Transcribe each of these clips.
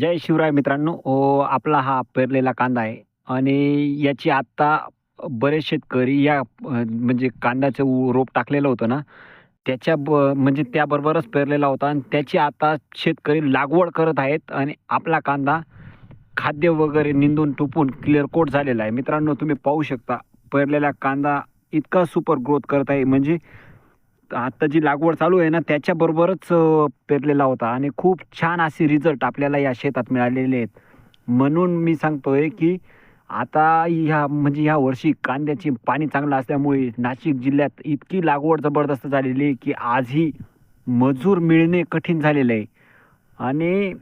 जय शिवराय मित्रांनो. ओ आपला हा पेरलेला कांदा आहे. आणि याची आत्ता बरेच शेतकरी या म्हणजे कांद्याचं उ- रोप टाकलेलं होतं ना त्याच्या ब म्हणजे त्याबरोबरच पेरलेला होता. आणि त्याची आता शेतकरी लागवड करत आहेत. आणि आपला कांदा खाद्य वगैरे निंदून टुपून क्लिअर कोट झालेला आहे. मित्रांनो तुम्ही पाहू शकता पेरलेला कांदा इतका सुपर ग्रोथ करत आहे. म्हणजे आता जी लागवड चालू आहे ना त्याच्याबरोबरच पेरलेला होता. आणि खूप छान असे रिझल्ट आपल्याला या शेतात मिळालेले आहेत. म्हणून मी सांगतोय की आता ह्या म्हणजे ह्या वर्षी कांद्याची पाणी चांगलं असल्यामुळे नाशिक जिल्ह्यात इतकी लागवड जबरदस्त झालेली आहे की आजही मजूर मिळणे कठीण झालेलं आहे. आणि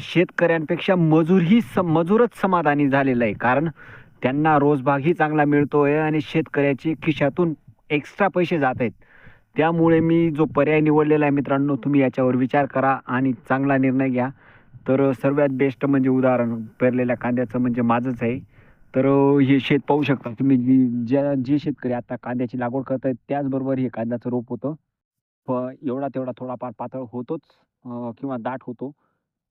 शेतकऱ्यांपेक्षा मजूरही स मजूरच समाधानी झालेलं आहे. कारण त्यांना रोजबागही चांगला मिळतो आहे आणि शेतकऱ्याची खिशातून एक्स्ट्रा पैसे जात आहेत. त्यामुळे मी जो पर्याय निवडलेला आहे मित्रांनो तुम्ही याच्यावर विचार करा आणि चांगला निर्णय घ्या. तर सर्वात बेस्ट म्हणजे उदाहरण पेरलेल्या कांद्याचं म्हणजे माझंच आहे. तर हे शेत पाहू शकता तुम्ही जी ज्या जे शेतकरी आता कांद्याची लागवड करत आहेत त्याचबरोबर हे कांद्याचं रोप होतं. प एवढा तेवढा थोडाफार पातळ होतोच किंवा दाट होतो.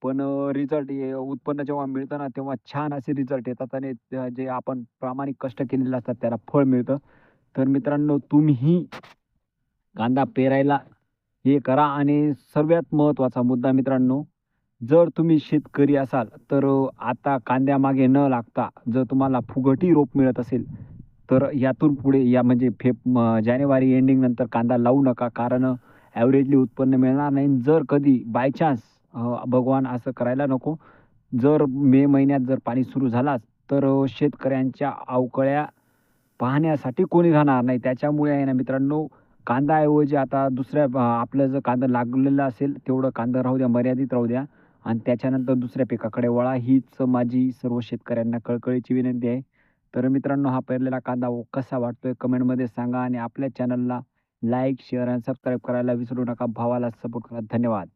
पण रिझल्ट उत्पन्न जेव्हा मिळतं ना तेव्हा छान असे रिझल्ट येतात आणि जे आपण प्रामाणिक कष्ट केलेले असतात त्याला फळ मिळतं. तर मित्रांनो तुम्ही कांदा पेरायला हे करा. आणि सर्वात महत्त्वाचा मुद्दा मित्रांनो जर तुम्ही शेतकरी असाल तर आता कांद्यामागे न लागता जर तुम्हाला फुगटी रोप मिळत असेल तर यातून पुढे या म्हणजे फेप जानेवारी एंडिंगनंतर कांदा लावू नका. कारण ॲव्हरेजली उत्पन्न मिळणार नाही. जर कधी बाय चान्स भगवान असं करायला नको जर मे महिन्यात जर पाणी सुरू झालाच तर शेतकऱ्यांच्या अवकळ्या पाहण्यासाठी कोणी राहणार नाही. त्याच्यामुळे आहे ना मित्रांनो कांदाऐवजी आता दुसऱ्या आपलं जर कांदा लागलेला असेल तेवढं कांदा राहू द्या मर्यादित राहू द्या. आणि त्याच्यानंतर दुसऱ्या पिकाकडे वळा. हीच माझी सर्व शेतकऱ्यांना कळकळीची विनंती आहे. तर मित्रांनो हा पेरलेला कांदा कसा वाटतोय कमेंटमध्ये सांगा आणि आपल्या चॅनलला लाईक शेअर आणि सबस्क्राईब करायला विसरू नका. भावाला सपोर्ट करा. धन्यवाद.